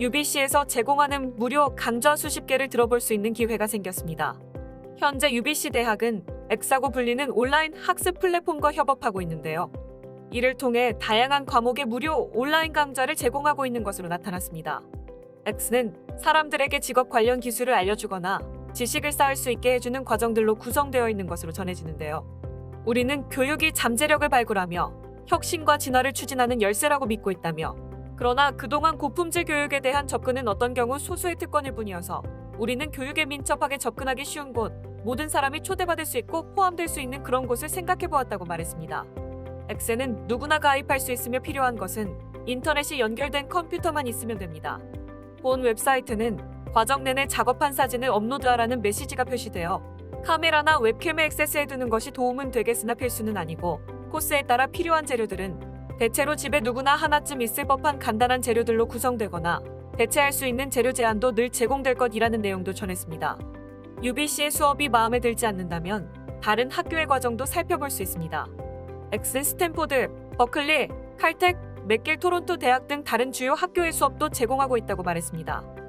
UBC에서 제공하는 무료 강좌 수십 개를 들어볼 수 있는 기회가 생겼습니다. 현재 UBC 대학은 엑사고 불리는 온라인 학습 플랫폼과 협업하고 있는데요. 이를 통해 다양한 과목의 무료 온라인 강좌를 제공하고 있는 것으로 나타났습니다. X는 사람들에게 직업 관련 기술을 알려주거나 지식을 쌓을 수 있게 해주는 과정들로 구성되어 있는 것으로 전해지는데요. 우리는 교육이 잠재력을 발굴하며 혁신과 진화를 추진하는 열쇠라고 믿고 있다며 그러나 그동안 고품질 교육에 대한 접근은 어떤 경우 소수의 특권일 뿐이어서 우리는 교육에 민첩하게 접근하기 쉬운 곳, 모든 사람이 초대받을 수 있고 포함될 수 있는 그런 곳을 생각해 보았다고 말했습니다. 엑세는 누구나 가입할 수 있으며 필요한 것은 인터넷이 연결된 컴퓨터만 있으면 됩니다. 본 웹사이트는 과정 내내 작업한 사진을 업로드하라는 메시지가 표시되어 카메라나 웹캠에 액세스해두는 것이 도움은 되겠으나 필수는 아니고 코스에 따라 필요한 재료들은 대체로 집에 누구나 하나쯤 있을 법한 간단한 재료들로 구성되거나 대체할 수 있는 재료 제한도 늘 제공될 것이라는 내용도 전했습니다. UBC의 수업이 마음에 들지 않는다면 다른 학교의 과정도 살펴볼 수 있습니다. 엑슨 스탠포드, 버클리, 칼텍, 맥길 토론토 대학 등 다른 주요 학교의 수업도 제공하고 있다고 말했습니다.